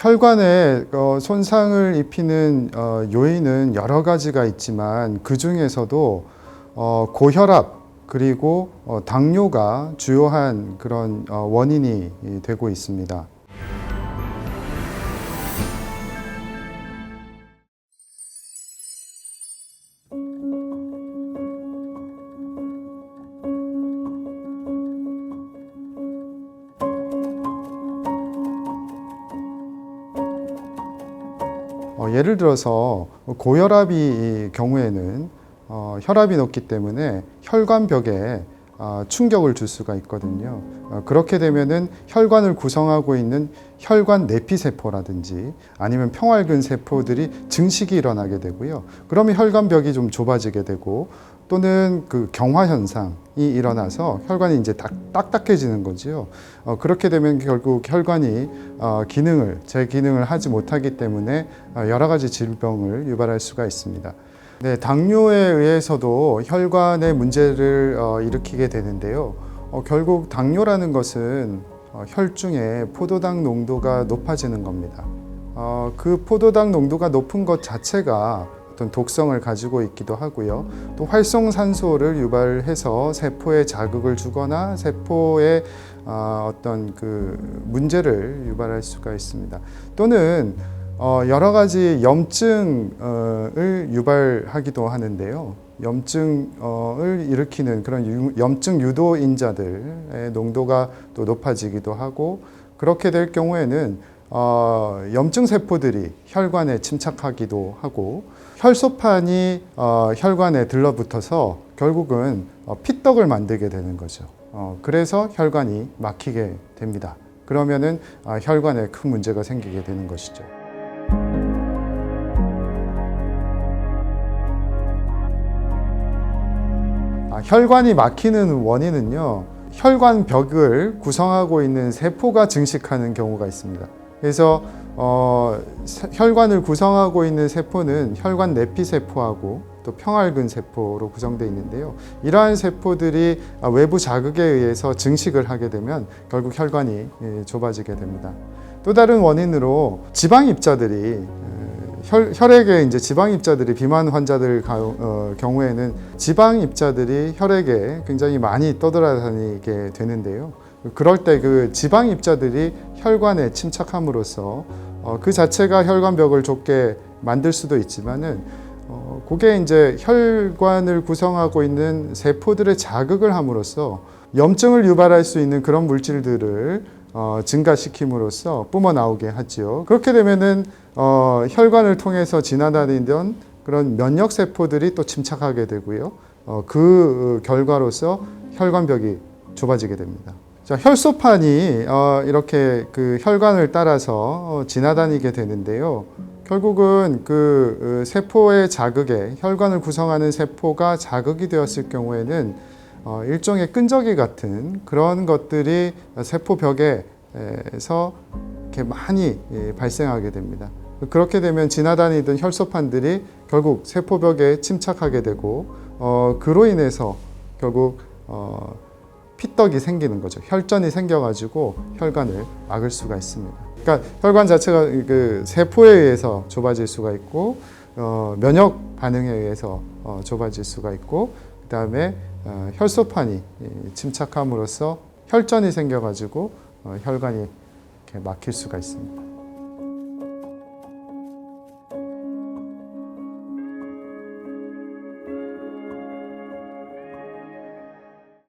혈관에 어, 손상을 입히는 어, 요인은 여러 가지가 있지만 그 중에서도 어, 고혈압 그리고 어, 당뇨가 주요한 그런 어, 원인이 이, 되고 있습니다. 어, 예를 들어서 고혈압이 경우에는 어, 혈압이 높기 때문에 혈관벽에 어, 충격을 줄 수가 있거든요. 어, 그렇게 되면은 혈관을 구성하고 있는 혈관 내피 세포라든지 아니면 평활근 세포들이 증식이 일어나게 되고요. 그러면 혈관벽이 좀 좁아지게 되고 또는 그 경화 현상이 일어나서 혈관이 이제 딱, 딱딱해지는 거지요. 어, 그렇게 되면 결국 혈관이 어, 기능을 제 기능을 하지 못하기 때문에 어, 여러 가지 질병을 유발할 수가 있습니다. 네, 당뇨에 의해서도 혈관의 문제를 어, 일으키게 되는데요. 어, 결국 당뇨라는 것은 어, 혈중에 포도당 농도가 높아지는 겁니다. 어, 그 포도당 농도가 높은 것 자체가 어떤 독성을 가지고 있기도 하고요. 또 활성산소를 유발해서 세포에 자극을 주거나 세포에 어, 어떤 그 문제를 유발할 수가 있습니다. 또는 어, 여러 가지 염증을 유발하기도 하는데요. 염증을 일으키는 그런 유- 염증 유도인자들의 농도가 또 높아지기도 하고 그렇게 될 경우에는 어, 염증 세포들이 혈관에 침착하기도 하고 혈소판이 어, 혈관에 들러붙어서 결국은 어, 피떡을 만들게 되는 거죠. 어, 그래서 혈관이 막히게 됩니다. 그러면은 아, 혈관에 큰 문제가 생기게 되는 것이죠. 아, 혈관이 막히는 원인은요, 혈관 벽을 구성하고 있는 세포가 증식하는 경우가 있습니다. 그래서 어, 세- 혈관을 구성하고 있는 세포는 혈관 내피 세포하고 또 평활근 세포로 구성되어 있는데요. 이러한 세포들이 아, 외부 자극에 의해서 증식을 하게 되면 결국 혈관이 예, 좁아지게 됩니다. 또 다른 원인으로 지방 입자들이 혈, 혈액에 이제 지방 입자들이 비만 환자들 가- 어, 경우에는 지방 입자들이 혈액에 굉장히 많이 떠돌아다니게 되는데요. 그럴 때 그 지방 입자들이 혈관에 침착함으로써 어, 그 자체가 혈관벽을 좁게 만들 수도 있지만은 어, 그게 이제 혈관을 구성하고 있는 세포들의 자극을 함으로써 염증을 유발할 수 있는 그런 물질들을 어, 증가시킴으로써 뿜어 나오게 하지요. 그렇게 되면은 어, 혈관을 통해서 지나다니던 그런 면역 세포들이 또 침착하게 되고요. 어, 그 결과로서 혈관벽이 좁아지게 됩니다. 자, 혈소판이 어, 이렇게 그 혈관을 따라서 어, 지나다니게 되는데요. 결국은 그 어, 세포의 자극에 혈관을 구성하는 세포가 자극이 되었을 경우에는 어, 일종의 끈적이 같은 그런 것들이 세포 벽에서 이렇게 많이 예, 발생하게 됩니다. 그렇게 되면 지나다니던 혈소판들이 결국 세포벽에 침착하게 되고 어, 그로 인해서 결국 어, 피떡이 생기는 거죠. 혈전이 생겨가지고 혈관을 막을 수가 있습니다. 그러니까 혈관 자체가 그 세포에 의해서 좁아질 수가 있고 어, 면역 반응에 의해서 어, 좁아질 수가 있고 그 다음에 어, 혈소판이 이, 침착함으로써 혈전이 생겨가지고 어, 혈관이 이렇게 막힐 수가 있습니다.